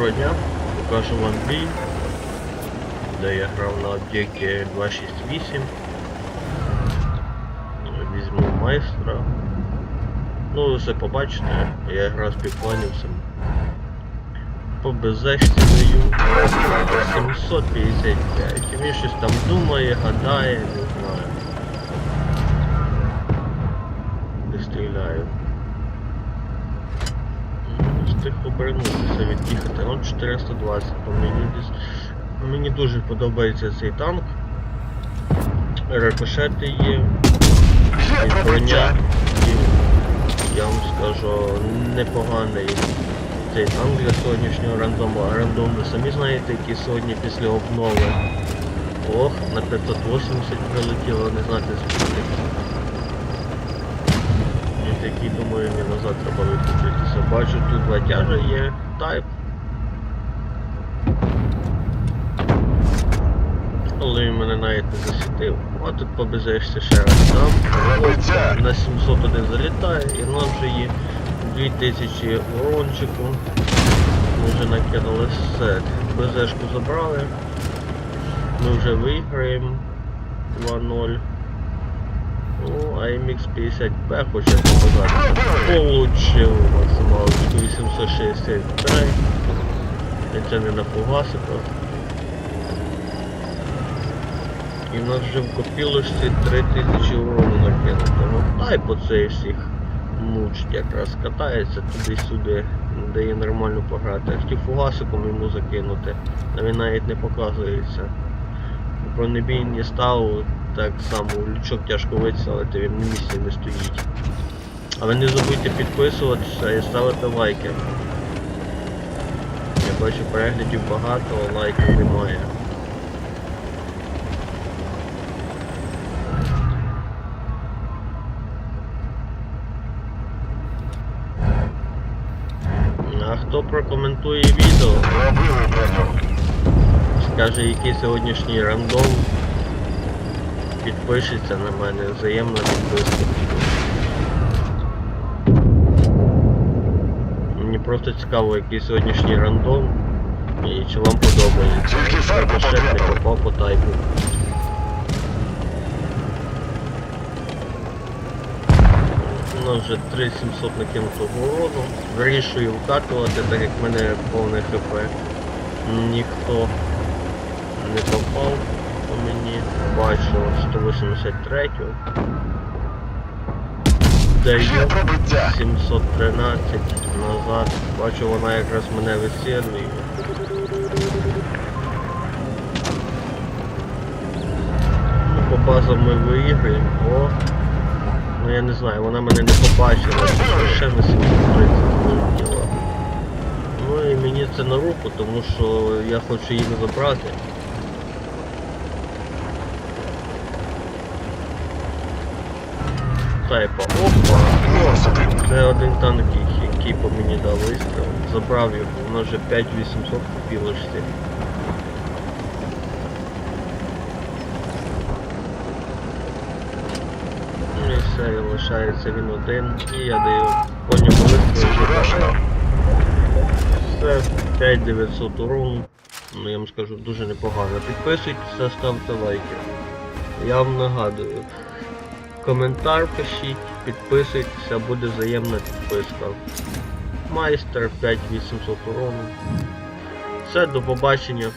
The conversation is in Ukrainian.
Доброго дня, покажу вам бій, де я грав на об'єкті 268. Візьму майстра. Ну, ви все побачите, я грав з пікланівцем. По беззащиті даю 755. І він щось там думає, гадає, не знаю. Не стріляю. Обернутися, від'їхати. Он 420 по мені. Мені дуже подобається цей танк. Рикошети є. І броня. І, я вам скажу, непоганий цей танк для сьогоднішнього рандому. А рандом ви самі знаєте, який сьогодні після обнови. Ох, на 580 прилетіло, не знати скільки. І такий, думаю, мені назад треба викупитися. Бачу, тут два є. Тайп. Але він мене навіть не засвітив. А тут побезаєшся ще раз там. На 701 залітає і в нас вже є 2000 урончику. Ми вже накинули все. БЗшку забрали. Ми вже виграємо 2-0. Ну, а MX 50B хоче показати. Получив максималочку 863. І це не на фугасиках. І в нас вже в копілочці 3000 урону накинуто. Ну тай по цей всіх мучить якраз катається туди-сюди, дає нормально пограти. Хотів фугасиком йому закинути, а він навіть не показується. Бронебійні став так само, лючок тяжко вицілити, він на місці не стоїть. Але не забудьте підписуватися і ставити лайки. Я бачу переглядів багато, а лайків немає. А хто прокоментує відео, скаже який сьогоднішній рандом, підпишеться на мене, взаємна підписка. Мені просто цікаво, який сьогоднішній рандом і чи вам подобається. Не попав по тайпу. У нас вже 3700 накинутого урону. Вирішую вкатувати, так як в мене повне хп. Ніхто не попав мені. Бачу 183. Даю 713 назад. Бачу, вона якраз мене висірлює. Ну, по базам ми виіграємо. О! Ну я не знаю, вона мене не побачила, ще на 730 вилетіла. Ну і мені це на руку, тому що я хочу її забрати. Тайпа, опа! Це один танк, який- по мені дав вистріл. Забрав його, воно вже 5800 купілочці. Ну і все, і лишається він один. І я даю по ньому вистріл. Все, 5900 урону. Ну я вам скажу, дуже непогано. Підписуйтеся, ставте лайки. Я вам нагадую. Коментар пишіть, підписуйтеся, буде взаємна підписка. Майстер 5800 урону. Все, до побачення.